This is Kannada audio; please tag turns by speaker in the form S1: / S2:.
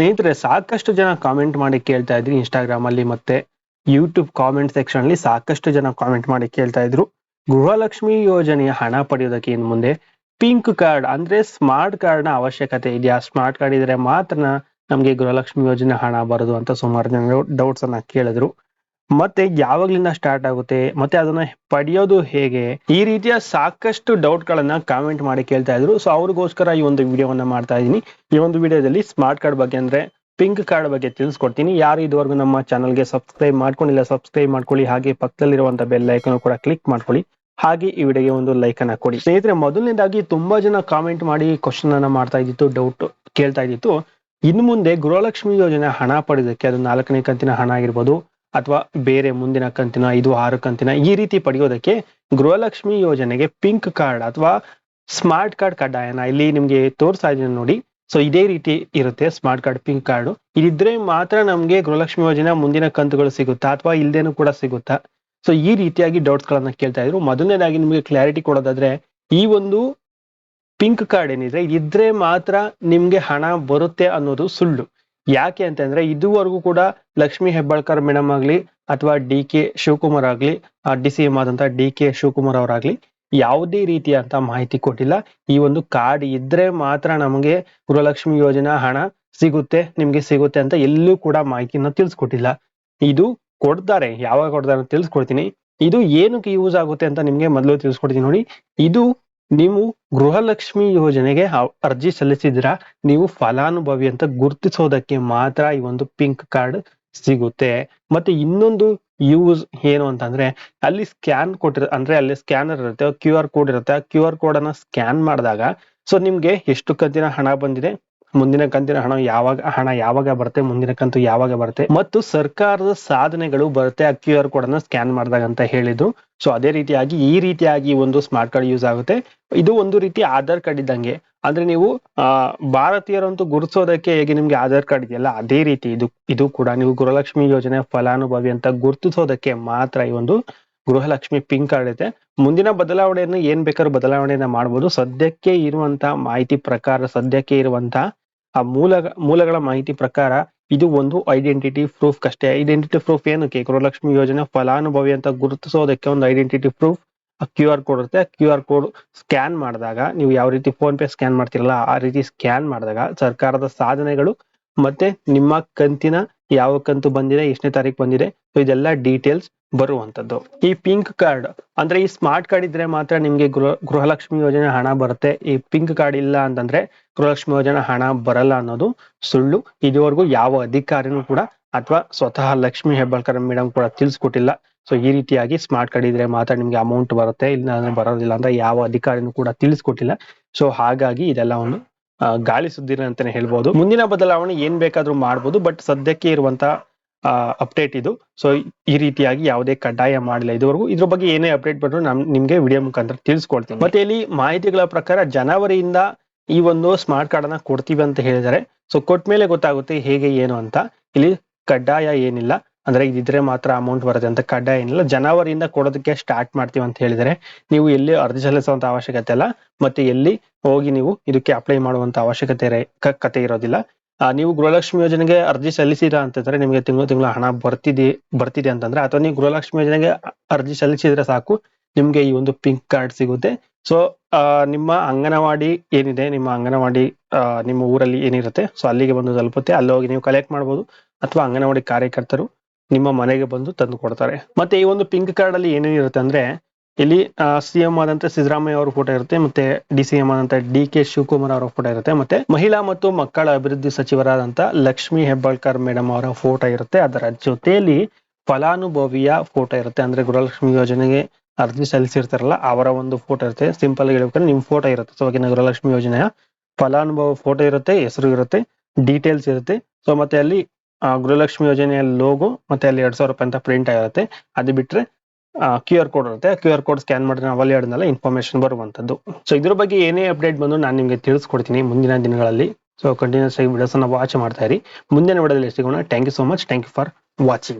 S1: ಸ್ನೇಹಿತರೆ, ಸಾಕಷ್ಟು ಜನ ಕಾಮೆಂಟ್ ಮಾಡಿ ಕೇಳ್ತಾ ಇದ್ರಿ ಇನ್ಸ್ಟಾಗ್ರಾಮ್ ಅಲ್ಲಿ ಮತ್ತೆ ಯೂಟ್ಯೂಬ್ ಕಾಮೆಂಟ್ ಸೆಕ್ಷನ್ ಅಲ್ಲಿ ಸಾಕಷ್ಟು ಜನ ಕಾಮೆಂಟ್ ಮಾಡಿ ಕೇಳ್ತಾ ಇದ್ರು. ಗೃಹಲಕ್ಷ್ಮಿ ಯೋಜನೆಯ ಹಣ ಪಡೆಯೋದಕ್ಕೆ ಇನ್ ಮುಂದೆ ಪಿಂಕ್ ಕಾರ್ಡ್ ಅಂದ್ರೆ ಸ್ಮಾರ್ಟ್ ಕಾರ್ಡ್ನ ಅವಶ್ಯಕತೆ ಇದೆಯಾ? ಸ್ಮಾರ್ಟ್ ಕಾರ್ಡ್ ಇದ್ರೆ ಮಾತ್ರ ನಮ್ಗೆ ಗೃಹಲಕ್ಷ್ಮಿ ಯೋಜನೆ ಹಣ ಬರೋದು ಅಂತ ಸುಮಾರು ಜನ ಡೌಟ್ಸ್ ಅನ್ನ ಕೇಳಿದ್ರು. ಮತ್ತೆ ಯಾವಾಗ್ಲಿಂದ ಸ್ಟಾರ್ಟ್ ಆಗುತ್ತೆ, ಮತ್ತೆ ಅದನ್ನ ಪಡೆಯೋದು ಹೇಗೆ? ಈ ರೀತಿಯ ಸಾಕಷ್ಟು ಡೌಟ್ ಗಳನ್ನ ಕಾಮೆಂಟ್ ಮಾಡಿ ಕೇಳ್ತಾ ಇದ್ರು. ಸೊ ಅವ್ರಿಗೋಸ್ಕರ ಈ ಒಂದು ವಿಡಿಯೋವನ್ನ ಮಾಡ್ತಾ ಇದೀನಿ ಈ ಒಂದು ವಿಡಿಯೋದಲ್ಲಿ ಸ್ಮಾರ್ಟ್ ಕಾರ್ಡ್ ಬಗ್ಗೆ ಅಂದ್ರೆ ಪಿಂಕ್ ಕಾರ್ಡ್ ಬಗ್ಗೆ ತಿಳಿಸ್ಕೊಡ್ತೀನಿ. ಯಾರು ಇದುವರೆಗೂ ನಮ್ಮ ಚಾನಲ್ಗೆ ಸಬ್ಸ್ಕ್ರೈಬ್ ಮಾಡ್ಕೊಂಡಿಲ್ಲ ಸಬ್ಸ್ಕ್ರೈಬ್ ಮಾಡ್ಕೊಳ್ಳಿ. ಹಾಗೆ ಪಕ್ಕದಲ್ಲಿರುವಂತ ಬೆಲ್ ಐಕನ್ ಕೂಡ ಕ್ಲಿಕ್ ಮಾಡ್ಕೊಳ್ಳಿ. ಹಾಗೆ ಈ ವಿಡಿಯೋಗೆ ಒಂದು ಲೈಕ್ ಅನ್ನ ಕೊಡಿ. ಸ್ನೇಹಿತರೆ, ಮೊದಲನೇದಾಗಿ ತುಂಬಾ ಜನ ಕಾಮೆಂಟ್ ಮಾಡಿ ಕ್ವಶನ್ ಅನ್ನ ಮಾಡ್ತಾ ಇದ್ದಿತ್ತು ಡೌಟ್ ಕೇಳ್ತಾ ಇದ್ದಿತ್ತು. ಇನ್ನು ಮುಂದೆ ಗೃಹಲಕ್ಷ್ಮಿ ಯೋಜನೆ ಹಣ ಪಡೆಯೋದಕ್ಕೆ ಅದು ನಾಲ್ಕನೇ ಕಂತಿನ ಹಣ ಆಗಿರ್ಬೋದು ಅಥವಾ ಬೇರೆ ಮುಂದಿನ ಕಂತಿನ ಐದು ಆರು ಕಂತಿನ ಈ ರೀತಿ ಪಡೆಯೋದಕ್ಕೆ ಗೃಹಲಕ್ಷ್ಮಿ ಯೋಜನೆಗೆ ಪಿಂಕ್ ಕಾರ್ಡ್ ಅಥವಾ ಸ್ಮಾರ್ಟ್ ಕಾರ್ಡ್ ಕಡ್ಡಾಯನ ಇಲ್ಲಿ ನಿಮ್ಗೆ ತೋರಿಸ್ತಾ ಇದ್ದೀನಿ ನೋಡಿ. ಸೊ ಇದೇ ರೀತಿ ಇರುತ್ತೆ ಸ್ಮಾರ್ಟ್ ಕಾರ್ಡ್, ಪಿಂಕ್ ಕಾರ್ಡ್. ಇದಿದ್ರೆ ಮಾತ್ರ ನಮ್ಗೆ ಗೃಹಲಕ್ಷ್ಮಿ ಯೋಜನೆ ಮುಂದಿನ ಕಂತುಗಳು ಸಿಗುತ್ತಾ ಅಥವಾ ಇಲ್ದೇನು ಕೂಡ ಸಿಗುತ್ತಾ? ಸೊ ಈ ರೀತಿಯಾಗಿ ಡೌಟ್ಸ್ ಗಳನ್ನ ಕೇಳ್ತಾ ಇದ್ರು. ಮೊದಲನೇದಾಗಿ ನಿಮ್ಗೆ ಕ್ಲಾರಿಟಿ ಕೊಡೋದಾದ್ರೆ, ಈ ಒಂದು ಪಿಂಕ್ ಕಾರ್ಡ್ ಏನಿದೆ ಇದ್ರೆ ಮಾತ್ರ ನಿಮ್ಗೆ ಹಣ ಬರುತ್ತೆ ಅನ್ನೋದು ಸುಳ್ಳು. ಯಾಕೆ ಅಂತಂದ್ರೆ ಇದುವರೆಗೂ ಕೂಡ ಲಕ್ಷ್ಮಿ ಹೆಬ್ಬಾಳ್ಕರ್ ಮೇಡಮ್ ಆಗ್ಲಿ ಅಥವಾ ಡಿ ಕೆ ಶಿವಕುಮಾರ್ ಆಗ್ಲಿ ಡಿ ಸಿ ಎಂ ಆದಂತ ಡಿ ಕೆ ಶಿವಕುಮಾರ್ ಅವರಾಗ್ಲಿ ಯಾವುದೇ ರೀತಿಯಂತ ಮಾಹಿತಿ ಕೊಟ್ಟಿಲ್ಲ. ಈ ಒಂದು ಕಾರ್ಡ್ ಇದ್ರೆ ಮಾತ್ರ ನಮಗೆ ಗೃಹಲಕ್ಷ್ಮಿ ಯೋಜನಾ ಹಣ ಸಿಗುತ್ತೆ, ನಿಮ್ಗೆ ಸಿಗುತ್ತೆ ಅಂತ ಎಲ್ಲೂ ಕೂಡ ಮಾಹಿತಿನ ತಿಳಿಸ್ಕೊಟ್ಟಿಲ್ಲ. ಇದು ಕೊಡ್ತಾರೆ, ಯಾವಾಗ ಕೊಡ್ತಾರೆ ಅಂತ ತಿಳಿಸ್ಕೊಡ್ತೀನಿ. ಇದು ಏನಕ್ಕೆ ಯೂಸ್ ಆಗುತ್ತೆ ಅಂತ ನಿಮ್ಗೆ ಮೊದಲು ತಿಳಿಸ್ಕೊಡ್ತೀನಿ ನೋಡಿ. ಇದು ನೀವು ಗೃಹಲಕ್ಷ್ಮಿ ಯೋಜನೆಗೆ ಅರ್ಜಿ ಸಲ್ಲಿಸಿದ್ರ? ನೀವು ಫಲಾನುಭವಿ ಅಂತ ಗುರುತಿಸೋದಕ್ಕೆ ಮಾತ್ರ ಈ ಒಂದು ಪಿಂಕ್ ಕಾರ್ಡ್ ಸಿಗುತ್ತೆ. ಮತ್ತೆ ಇನ್ನೊಂದು ಯೂಸ್ ಏನು ಅಂತಂದ್ರೆ, ಅಲ್ಲಿ ಸ್ಕ್ಯಾನ್ ಕೊಟ್ಟಿರ, ಅಂದ್ರೆ ಅಲ್ಲಿ ಸ್ಕ್ಯಾನರ್ ಇರುತ್ತೆ, ಕ್ಯೂ ಆರ್ ಕೋಡ್ ಇರುತ್ತೆ ಕ್ಯೂ ಆರ್ ಕೋಡ್ ಅನ್ನ ಸ್ಕ್ಯಾನ್ ಮಾಡಿದಾಗ, ಸೊ ನಿಮ್ಗೆ ಎಷ್ಟು ಕಂತಿನ ಹಣ ಬಂದಿದೆ? ಮುಂದಿನ ಕಂತಿನ ಹಣ ಯಾವಾಗ ಹಣ ಯಾವಾಗ ಬರುತ್ತೆ, ಮುಂದಿನ ಕಂತು ಯಾವಾಗ ಬರುತ್ತೆ, ಮತ್ತು ಸರ್ಕಾರದ ಸಾಧನೆಗಳು ಬರುತ್ತೆ. ಆ ಕ್ಯೂ ಆರ್ ಕೋಡ್ ಅನ್ನ ಸ್ಕ್ಯಾನ್ ಮಾಡಿದಾಗ ಅಂತ ಹೇಳಿದ್ರು. ಸೊ, ಅದೇ ರೀತಿಯಾಗಿ ಈ ರೀತಿಯಾಗಿ ಒಂದು ಸ್ಮಾರ್ಟ್ ಕಾರ್ಡ್ ಯೂಸ್ ಆಗುತ್ತೆ. ಇದು ಒಂದು ರೀತಿ ಆಧಾರ್ ಕಾರ್ಡ್ ಇದ್ದಂಗೆ. ಅಂದ್ರೆ ನೀವು ಭಾರತೀಯರಂತೂ ಗುರುತಿಸೋದಕ್ಕೆ ಹೇಗೆ ನಿಮ್ಗೆ ಆಧಾರ್ ಕಾರ್ಡ್ ಇದೆಯಲ್ಲ, ಅದೇ ರೀತಿ ಇದು ಇದು ಕೂಡ ನೀವು ಗೃಹಲಕ್ಷ್ಮಿ ಯೋಜನೆ ಫಲಾನುಭವಿ ಅಂತ ಗುರುತಿಸೋದಕ್ಕೆ ಮಾತ್ರ ಈ ಒಂದು ಗೃಹಲಕ್ಷ್ಮಿ ಪಿಂಕ್ ಕಾರ್ಡ್ ಇದೆ ಮುಂದಿನ ಬದಲಾವಣೆಯನ್ನು ಏನ್ ಬೇಕಾದ್ರೂ ಬದಲಾವಣೆಯನ್ನ ಮಾಡಬಹುದು ಸದ್ಯಕ್ಕೆ ಇರುವಂತ ಮಾಹಿತಿ ಪ್ರಕಾರ, ಸದ್ಯಕ್ಕೆ ಇರುವಂತ ಆ ಮೂಲ, ಮೂಲಗಳ ಮಾಹಿತಿ ಪ್ರಕಾರ ಇದು ಒಂದು ಐಡೆಂಟಿಟಿ ಪ್ರೂಫ್ ಅಷ್ಟೇ ಐಡೆಂಟಿಟಿ ಪ್ರೂಫ್ ಏನಕ್ಕೆ? ಗೃಹಲಕ್ಷ್ಮಿ ಯೋಜನೆ ಫಲಾನುಭವಿ ಅಂತ ಗುರುತಿಸೋದಕ್ಕೆ ಒಂದು identity proof Q R code ಇರುತ್ತೆ. ಕ್ಯೂ ಆರ್ ಕೋಡ್ ಸ್ಕ್ಯಾನ್ ಮಾಡಿದಾಗ ನೀವು ಯಾವ ರೀತಿ ಫೋನ್ ಪೇ ಸ್ಕ್ಯಾನ್ ಮಾಡ್ತಿರಲ್ಲ, ಆ ರೀತಿ ಸ್ಕ್ಯಾನ್ ಮಾಡಿದಾಗ ಸರ್ಕಾರದ ಸಾಧನೆಗಳು ಮತ್ತೆ ನಿಮ್ಮ ಕಂತಿನ ಯಾವ ಕಂತು ಬಂದಿದೆ, ಎಷ್ಟನೇ ತಾರೀಕು ಬಂದಿದೆ, ಸೊ ಇದೆಲ್ಲ ಡೀಟೇಲ್ಸ್ ಬರುವಂತದ್ದು. ಈ ಪಿಂಕ್ ಕಾರ್ಡ್ ಅಂದ್ರೆ ಈ ಸ್ಮಾರ್ಟ್ ಕಾರ್ಡ್ ಇದ್ರೆ ಮಾತ್ರ ನಿಮ್ಗೆ ಗೃಹ, ಗೃಹಲಕ್ಷ್ಮಿ ಯೋಜನೆ ಹಣ ಬರುತ್ತೆ. ಈ ಪಿಂಕ್ ಕಾರ್ಡ್ ಇಲ್ಲ ಅಂತಂದ್ರೆ ಗೃಹಲಕ್ಷ್ಮಿ ಯೋಜನೆ ಹಣ ಬರಲ್ಲ ಅನ್ನೋದು ಸುಳ್ಳು. ಇದುವರೆಗೂ ಯಾವ ಅಧಿಕಾರಿನೂ ಕೂಡ ಅಥವಾ ಸ್ವತಃ ಲಕ್ಷ್ಮಿ ಹೆಬ್ಬಾಳ್ಕರ್ ಮೇಡಮ್ ಕೂಡ ತಿಳಿಸ್ಕೊಟ್ಟಿಲ್ಲ. ಸೊ ಈ ರೀತಿಯಾಗಿ ಸ್ಮಾರ್ಟ್ ಕಾರ್ಡ್ ಇದ್ರೆ ಮಾತ್ರ ನಿಮ್ಗೆ ಅಮೌಂಟ್ ಬರುತ್ತೆ. ಇಲ್ಲ ಬರೋದಿಲ್ಲ ಅಂತ ಯಾವ ಅಧಿಕಾರಿನೂ ಕೂಡ ತಿಳಿಸ್ಕೊಟ್ಟಿಲ್ಲ. ಸೊ ಹಾಗಾಗಿ ಇದೆಲ್ಲ ಒಂದು ಗಾಳಿ ಸುದ್ದಿನ ಅಂತಾನೆ ಹೇಳ್ಬೋದು. ಮುಂದಿನ ಬದಲಾವಣೆ ಏನ್ ಬೇಕಾದ್ರೂ ಮಾಡ್ಬೋದು. ಬಟ್ ಸದ್ಯಕ್ಕೆ ಇರುವಂತ ಅಪ್ಡೇಟ್ ಇದು. ಸೊ ಈ ರೀತಿಯಾಗಿ ಯಾವುದೇ ಕಡ್ಡಾಯ ಮಾಡಿಲ್ಲ ಇದುವರೆಗೂ ಇದ್ರ ಬಗ್ಗೆ ಏನೇ ಅಪ್ಡೇಟ್ ಬಂದ್ರು ನಮ್, ನಿಮ್ಗೆ ವಿಡಿಯೋ ಮುಖಾಂತರ ತಿಳಿಸ್ಕೊಡ್ತೀನಿ. ಮತ್ತೆ ಇಲ್ಲಿ ಮಾಹಿತಿಗಳ ಪ್ರಕಾರ ಜನವರಿಯಿಂದ ಈ ಒಂದು ಸ್ಮಾರ್ಟ್ ಕಾರ್ಡ್ ಅನ್ನ ಕೊಡ್ತೀವಿ ಅಂತ ಹೇಳಿದರೆ ಸೊ ಕೊಟ್ಟ ಮೇಲೆ ಗೊತ್ತಾಗುತ್ತೆ ಹೇಗೆ, ಏನು ಅಂತ. ಇಲ್ಲಿ ಕಡ್ಡಾಯ ಏನಿಲ್ಲ. ಅಂದ್ರೆ ಇದ್ರೆ ಮಾತ್ರ ಅಮೌಂಟ್ ಬರುತ್ತೆ ಅಂತ ಕಡ್ಡಾಯ ಏನಿಲ್ಲ. ಜನವರಿಯಿಂದ ಕೊಡೋದಕ್ಕೆ ಸ್ಟಾರ್ಟ್ ಮಾಡ್ತೀವಿ ಅಂತ ಹೇಳಿದರೆ ನೀವು ಎಲ್ಲಿ ಅರ್ಜಿ ಸಲ್ಲಿಸುವಂತ ಅವಶ್ಯಕತೆ ಇಲ್ಲ. ಮತ್ತೆ ಎಲ್ಲಿ ಹೋಗಿ ನೀವು ಇದಕ್ಕೆ ಅಪ್ಲೈ ಮಾಡುವಂತ ಅವಶ್ಯಕತೆ ಕತೆ ಇರೋದಿಲ್ಲ. ನೀವು ಗೃಹಲಕ್ಷ್ಮಿ ಯೋಜನೆಗೆ ಅರ್ಜಿ ಸಲ್ಲಿಸಿರಾ ಅಂತಂದ್ರೆ ನಿಮಗೆ ತಿಂಗಳು ತಿಂಗಳು ಹಣ ಬರ್ತಿದೆ ಬರ್ತಿದೆ ಅಂತಂದ್ರೆ, ಅಥವಾ ನೀವು ಗೃಹಲಕ್ಷ್ಮಿ ಯೋಜನೆಗೆ ಅರ್ಜಿ ಸಲ್ಲಿಸಿದ್ರೆ ಸಾಕು, ನಿಮ್ಗೆ ಈ ಒಂದು ಪಿಂಕ್ ಕಾರ್ಡ್ ಸಿಗುತ್ತೆ. ಸೊ ನಿಮ್ಮ ಅಂಗನವಾಡಿ ಏನಿದೆ, ನಿಮ್ಮ ಅಂಗನವಾಡಿ ನಿಮ್ಮ ಊರಲ್ಲಿ ಏನಿರುತ್ತೆ ಸೊ ಅಲ್ಲಿಗೆ ಬಂದು ತಲುಪುತ್ತೆ. ಅಲ್ಲಿ ಹೋಗಿ ನೀವು ಕಲೆಕ್ಟ್ ಮಾಡ್ಬೋದು, ಅಥವಾ ಅಂಗನವಾಡಿ ಕಾರ್ಯಕರ್ತರು ನಿಮ್ಮ ಮನೆಗೆ ಬಂದು ತಂದು ಕೊಡ್ತಾರೆ. ಮತ್ತೆ ಈ ಒಂದು ಪಿಂಕ್ ಕಾರ್ಡ್ ಅಲ್ಲಿ ಏನೇನಿರುತ್ತೆ ಅಂದ್ರೆ ಇಲ್ಲಿ ಸಿಎಂ ಆದಂತ ಸಿದ್ದರಾಮಯ್ಯ ಅವರ ಫೋಟೋ ಇರುತ್ತೆ, ಮತ್ತೆ ಡಿ ಸಿ ಎಂ ಆದಂತ ಡಿ ಕೆ ಶಿವಕುಮಾರ್ ಅವರ ಫೋಟೋ ಇರುತ್ತೆ, ಮತ್ತೆ ಮಹಿಳಾ ಮತ್ತು ಮಕ್ಕಳ ಅಭಿವೃದ್ಧಿ ಸಚಿವರಾದಂತ ಲಕ್ಷ್ಮಿ ಹೆಬ್ಬಾಳ್ಕರ್ ಮೇಡಮ್ ಅವರ ಫೋಟೋ ಇರುತ್ತೆ, ಅದರ ಜೊತೆಯಲ್ಲಿ ಫಲಾನುಭವಿಯ ಫೋಟೋ ಇರುತ್ತೆ, ಅಂದ್ರೆ ಗೃಹಲಕ್ಷ್ಮಿ ಯೋಜನೆಗೆ ಅರ್ಜಿ ಸಲ್ಲಿಸಿರ್ತಾರಲ್ಲ, ಅವರ ಒಂದು ಫೋಟೋ ಇರುತ್ತೆ ಸಿಂಪಲ್ ಆಗಿ ಹೇಳ್ಬೇಕಂದ್ರೆ ನಿಮ್ ಫೋಟೋ ಇರುತ್ತೆ ಸೊ ಗೃಹಲಕ್ಷ್ಮಿ ಯೋಜನೆಯ ಫಲಾನುಭವ ಫೋಟೋ ಇರುತ್ತೆ, ಹೆಸರು ಇರುತ್ತೆ ಡೀಟೇಲ್ಸ್ ಇರುತ್ತೆ ಸೊ ಮತ್ತೆ ಅಲ್ಲಿ ಗೃಹಲಕ್ಷ್ಮಿ ಯೋಜನೆಯ ಲೋಗೋ ಮತ್ತೆ ಅಲ್ಲಿ ಎರಡ್ ಸಾವಿರ ರೂಪಾಯಿ ಅಂತ ಪ್ರಿಂಟ್ ಆಗಿರುತ್ತೆ, ಅದು ಬಿಟ್ರೆ ಕ್ಯೂ ಆರ್ ಕೋಡ್ ಇರುತ್ತೆ. ಕ್ಯೂ ಆರ್ ಕೋಡ್ ಸ್ಕ್ಯಾನ್ ಮಾಡಿದ್ರೆ ನಾವು ಅಲ್ಲಿ ಇನ್ಫಾರ್ಮೇಶನ್ ಬರುವಂತದ್ದು ಸೊ ಇದ್ರ ಬಗ್ಗೆ ಏನೇ ಅಪ್ಡೇಟ್ ಬಂದು ನಾನು ನಿಮಗೆ ತಿಳಿಸ್ಕೊಡ್ತೀನಿ ಮುಂದಿನ ದಿನಗಳಲ್ಲಿ. ಸೊ ಕಂಟಿನ್ಯೂಸ್ ಆಗಿ ವಿಡಿಯೋಸ್ ವಾಚ್ ಮಾಡ್ತಾ ಇರಿ. ಮುಂದಿನ ವಿಡಿಯೋದಲ್ಲಿ ಸಿಗೋಣ? Thank you so much thank you for watching